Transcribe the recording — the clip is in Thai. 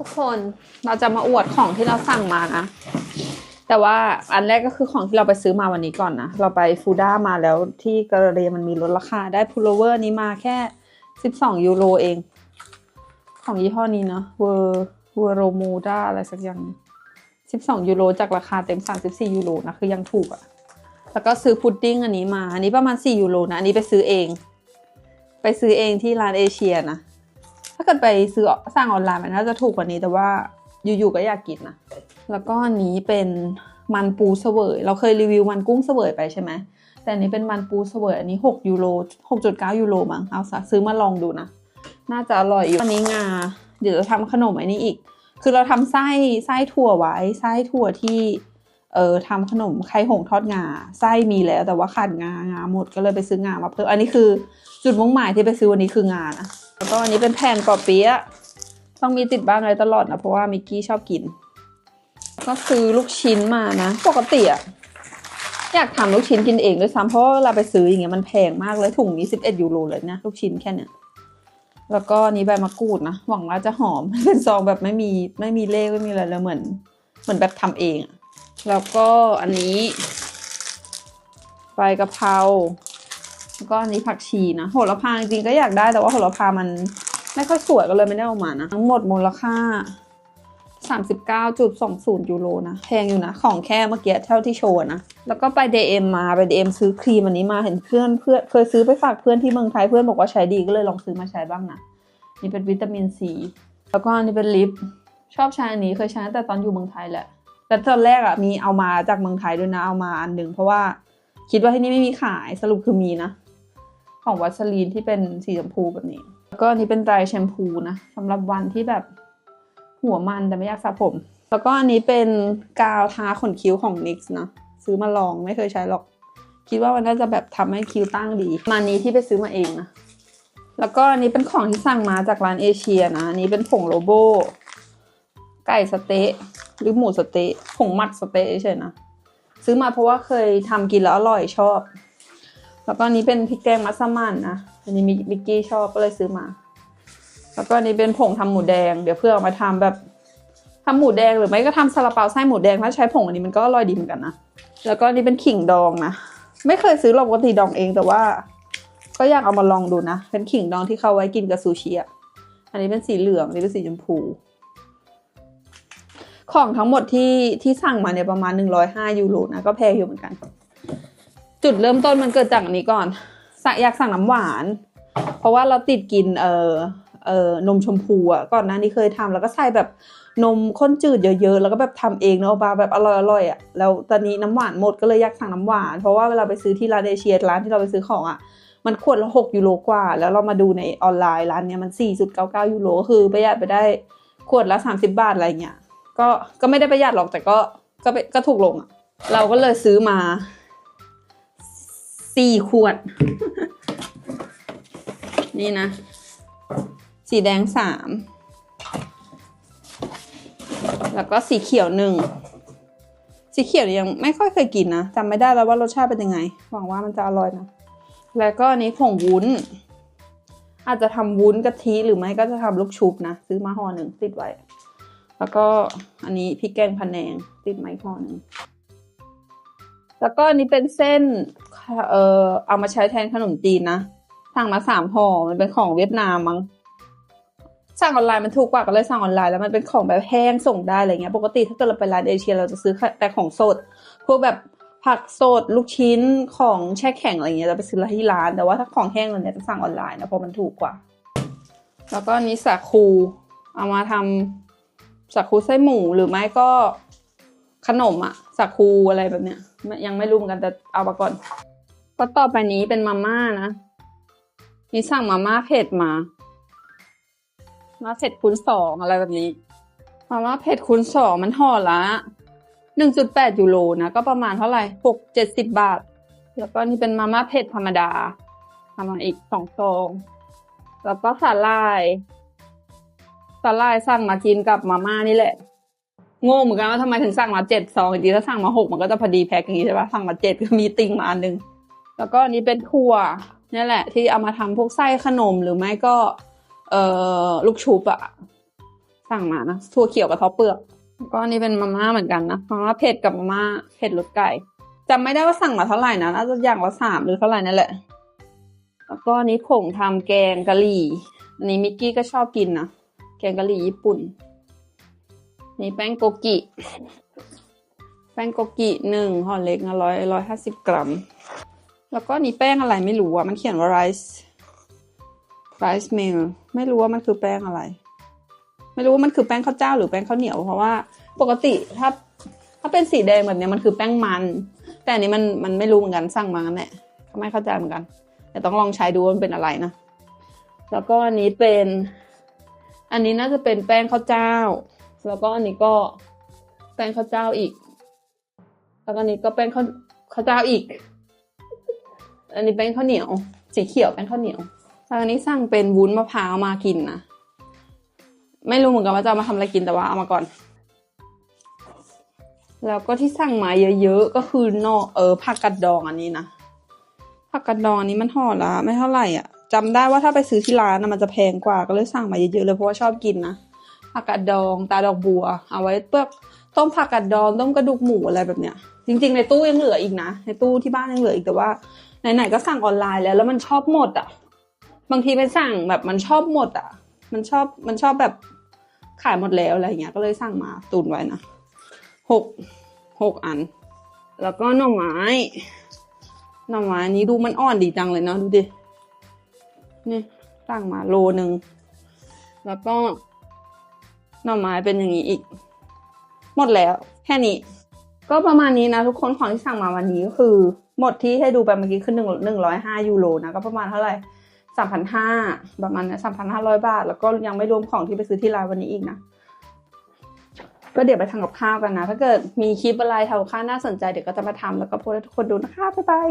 ทุกคนเราจะมาอวดของที่เราสั่งมานะ แต่ว่าอันแรกก็คือของที่เราไปซื้อมาวันนี้ก่อนนะ เราไปฟูด้ามาแล้วที่กระเรียมันมีลดราคา ได้พูลเวอร์นี้มาแค่12ยูโรเอง ของยี่ห้อนี้เนาะเวอร์เวอร์โรมูด้าอะไรสักอย่าง12ยูโรจากราคาเต็ม34ยูโรนะคือยังถูกอะแล้วก็ซื้อพุดดิ้งอันนี้มา อันนี้ประมาณ4ยูโรนะ อันนี้ไปซื้อเอง ไปซื้อเองที่ร้านเอเชียนะ ถ้าเกิดไปซื้อสั่งออนไลน์มันน่าจะถูกกว่านี้แต่ว่าอยู่ๆก็อยากกินนะแล้วก็อันนี้เป็นมันปูเสวย เราเคยรีวิวมันกุ้งเสวยไปใช่ไหมแต่อันนี้เป็นมันปูเสวยอันนี้ 6 ยูโร6.9 ยูโรมั้งเอาซะซื้อมาลองดูนะ น่าจะอร่อยอยู่อันนี้งา เดี๋ยวจะทำขนมอันนี้อีก คือเราทำไส้ไส้ถั่วไว้ไส้ถั่วที่เอ่อทำขนมไข่หงทอดงาไส้มีแล้วแต่ว่าขาดงางาหมดก็เลยไปซื้องามาเพิ่มอันนี้คือจุดมุ่งหมายที่ไปซื้อวันนี้คืองานะ แล้วก็อันนี้เป็นแผ่นกรอเปี๊ยะต้องมีติดบ้านอะไรตลอดนะเพราะว่ามิกกี้ชอบกิน ก็ซื้อลูกชิ้นมานะ ปกติอะอยากทำลูกชิ้นกินเองด้วยซ้ำเพราะเวลาไปซื้ออย่างเงี้ยมันแพงมากเลยถุงนี้ 11 ยูโรเลยนะลูกชิ้นแค่เนี้ยแล้วก็นี้ใบมะกรูดนะหวังว่าจะหอมเป็นซองแบบไม่มีไม่มีเลขไม่มีอะไรเลยเหมือนเหมือนแบบทำเองอะแล้วก็อันนี้ใบกะเพรา แล้วก็อันนี้ผักชีนะโหระพาจริงๆก็อยากได้แต่ว่าโหระพามันไม่ค่อยสวยก็เลยไม่ได้เอามานะ ทั้งหมดมูลค่า 39.20 ยูโรนะ แพงอยู่นะ ของแค่เมื่อกี้เท่าที่โชว์นะ แล้วก็ไป DM มาไป DM ซื้อครีมอันนี้มาเห็นเพื่อนเพื่อนเคยซื้อไปฝากเพื่อนที่เมืองไทยเพื่อนบอกว่าใช้ดีก็เลยลองซื้อมาใช้บ้างนะนี่เป็นวิตามินซีแล้วก็อันนี้เป็นลิปชอบใช้อันนี้เคยใช้แต่ตอนอยู่เมืองไทยแหละ แต่ตอนแรกอะมีเอามาจากเมืองไทยด้วยนะเอามาอันหนึ่งเพราะว่าคิดว่าที่นี่ไม่มีขายสรุปคือมีนะ ของวัสลีนที่เป็นสีชมพูแบบนี้ แล้วก็อันนี้เป็นไดร์แชมพูนะสำหรับวันที่แบบหัวมันแต่ไม่อยากสระผม แล้วก็อันนี้เป็นกาวทาขนคิ้วของ NYX นะซื้อมาลองไม่เคยใช้หรอก คิดว่ามันน่าจะแบบทำให้คิ้วตั้งดี มานี้ที่ไปซื้อมาเองนะ แล้วก็อันนี้เป็นของที่สั่งมาจากร้านเอเชียนะอันนี้เป็นผงโลโบ ไก่สเต๊ะหรือหมูสเต๊ะผงมักสเต๊ะเฉยนะ ซื้อมาเพราะว่าเคยทำกินแล้วอร่อยชอบ แล้วก็นี้เป็นพริกแกงมัสมั่นนะ อันนี้มิกกี้ชอบก็เลยซื้อมา แล้วก็นี้เป็นผงทำหมูแดง เดี๋ยวเพื่อเอามาทำแบบทำหมูแดงหรือไม่ก็ทำซาลาเปาไส้หมูแดงถ้าใช้ผงอันนี้มันก็อร่อยดีเหมือนกันนะ แล้วก็นี้เป็นขิงดองนะ ไม่เคยซื้อหรอกปกติดองเองแต่ว่า ก็อยากเอามาลองดูนะ เป็นขิงดองที่เขาไว้กินกับซูชิอะ อันนี้เป็นสีเหลืองอันนี้เป็นสีชมพู ของทั้งหมดที่ที่สั่งมาเนี่ยประมาณ 105ยูโรนะก็แพงอยู่เหมือนกัน จุดเริ่มต้นมันเกิดจากอันนี้ก่อนสั่งอยากสั่งน้ำหวาน เพราะว่าเราติดกินเอ่อเอ่อนมชมพูอะก่อนหน้านี้เคยทำแล้วก็ใส่แบบนมข้นจืดเยอะๆแล้วก็แบบทำเองเนาะบาแบบอร่อยๆอะแล้วตอนนี้น้ำหวานหมดก็เลยอยากสั่งน้ำหวาน เพราะว่าเวลาไปซื้อที่ร้านเอเชียร้านที่เราไปซื้อของอะมันขวดละ6ยูโรกว่า แล้วเรามาดูในออนไลน์ร้านเนี้ยมัน 4.99 ยูโรก็คือประหยัดไปได้ขวดละ 30 บาทอะไรเงี้ยก็ก็ไม่ได้ประหยัดหรอกแต่ก็ก็ไปก็ถูกลงอะเราก็เลยซื้อมา สี่ขวด นี่นะ สีแดงสามแล้วก็สีเขียวหนึ่งสีเขียวยังไม่ค่อยเคยกินนะจำไม่ได้แล้วว่ารสชาติเป็นยังไง หวังว่ามันจะอร่อยนะ แล้วก็อันนี้ผงวุ้น อาจจะทำวุ้นกะทิหรือไม่ก็จะทำลูกชุบนะ ซื้อมาห่อหนึ่งติดไว้ แล้วก็อันนี้พริกแกงพะแนงติดไม้ห่อหนึ่งแล้วก็อันนี้เป็นเส้น เออเอามาใช้แทนขนมจีนนะ สั่งมาสามห่อมันเป็นของเวียดนามมั้งสั่งออนไลน์มันถูกกว่าก็เลยสั่งออนไลน์แล้วมันเป็นของแบบแห้งส่งได้อะไรเงี้ย ปกติถ้าเกิดเราไปร้านเอเชียเราจะซื้อแต่ของสด พวกแบบผักสดลูกชิ้นของแช่แข็งอะไรเงี้ยเราไปซื้อที่ร้านแต่ว่าถ้าของแห้งเราเนี่ยจะสั่งออนไลน์นะเพราะมันถูกกว่า แล้วก็นนี้สาคู เอามาทำสาคูไส้หมูหรือไม่ก็ขนมอะสาคูอะไรแบบเนี้ยยังไม่รู้เหมือนกันแต่เอามาก่อน ก็ต่อไปนี้เป็นมาม่านะ นี่สั่งมาม่าเผ็ดมามาเผ็ดคูณสองอะไรแบบนี้ มาม่าเผ็ดคูณสองมันห่อละหนึ่งจุดแปดยูโรนะ ก็ประมาณเท่าไหร่หกเจ็ดสิบบาท แล้วก็นี่เป็นมาม่าเผ็ดธรรมดาทำมาอีกสองซองแล้วก็สาลายสาลายสั่งมากินกับมาม่านี่แหละโง่เหมือนกันว่าทำไมถึงสั่งมาเจ็ดซองจริงๆถ้าสั่งมาหกมันก็จะพอดีแพ็คอย่างนี้ใช่ปะสั่งมาเจ็ดก็มีติ่งมาอันหนึ่ง แล้วก็อันนี้เป็นถั่วนี่แหละ ที่เอามาทำพวกไส้ขนมหรือไม่ก็ เอ่อลูกชุบอะสั่งมานะถั่วเขียวกับทอเปลือกแล้วก็อันนี้เป็นมาม่าเหมือนกันนะมาม่าเผ็ดกับมาม่าเผ็ดรสไก่จำไม่ได้ว่าสั่งมาเท่าไหร่นะน่าจะอย่างละสามหรือเท่าไหร่นั่นแหละ แล้วก็อันนี้ผงทำแกงกะหรี่ อันนี้มิกกี้ก็ชอบกินนะแกงกะหรี่ญี่ปุ่น นี่แป้งโกกิ แป้งโกกิหนึ่งห่อเล็กนะร้อยร้อยห้าสิบกรัม แล้วก็นี่แป้งอะไรไม่รู้อะมันเขียนว่า rice rice meal ไม่รู้ว่ามันคือแป้งอะไร ไม่รู้ว่ามันคือแป้งข้าวเจ้าหรือแป้งข้าวเหนียว เพราะว่าปกติถ้า ถ้าเป็นสีแดงแบบนี้มันคือแป้งมัน แต่อันนี้มันมันไม่รู้เหมือนกันสั่งมางั้นแหละก็ไม่เข้าใจเหมือนกัน แต่ต้องลองใช้ดูว่ามันเป็นอะไรนะ แล้วก็อันนี้เป็น อันนี้น่าจะเป็นแป้งข้าวเจ้า แล้วก็อันนี้ก็แป้งข้าวเจ้าอีก แล้วก็อันนี้ก็แป้งข้าวข้าวเจ้าอีก อันนี้แป้งข้าวเหนียว สีเขียวแป้งข้าวเหนียวแล้วอันนี้สั่งเป็นวุ้นมะพร้าวมากินนะ ไม่รู้เหมือนกันว่าจะมาทำอะไรกินแต่ว่าเอามาก่อน แล้วก็ที่สั่งมาเยอะๆก็คือนอกเออผักกัดดองอันนี้นะผักกัดดองอันนี้มันห่อละไม่เท่าไหร่อะจำได้ว่าถ้าไปซื้อที่ร้านนะมันจะแพงกว่าก็เลยสั่งมาเยอะๆเลยเพราะว่าชอบกินนะผักกัดดองตาดอกบัว เอาไว้เปลือต้มผักกัดดองต้มกระดูกหมูอะไรแบบเนี้ย จริง ๆ ในตู้ยังเหลืออีกนะในตู้ที่บ้านยังเหลืออีกแต่ว่า ไหนๆก็สั่งออนไลน์แล้วแล้วมันชอบหมดอะ บางทีไปสั่งแบบมันชอบหมดอะ มันชอบมันชอบแบบขายหมดแล้วอะไรเงี้ย ก็เลยสั่งมาตุนไว้นะหกหกอัน แล้วก็หน่อไม้หน่อไม้นี้ดูมันอ่อนดีจังเลยเนาะดูดินี่สั่งมาโลหนึ่งแล้วก็หน่อไม้เป็นอย่างนี้อีก หมดแล้ว แค่นี้ ก็ประมาณนี้นะทุกคนของที่สั่งมาวันนี้ก็คือ หมดที่ให้ดูไปเมื่อกี้คือหนึ่งหนึ่งร้อยห้ายูโรนะก็ประมาณเท่าไหร่สามพันห้าประมาณนี้สามพันห้าร้อยบาท แล้วก็ยังไม่รวมของที่ไปซื้อที่ร้านวันนี้อีกนะ ก็เดี๋ยวไปทำกับข้าวกันนะ ถ้าเกิดมีคลิปอะไรทำกับข้าวน่าสนใจเดี๋ยวก็จะมาทำแล้วก็โพสให้ทุกคนดูนะคะบ๊ายบาย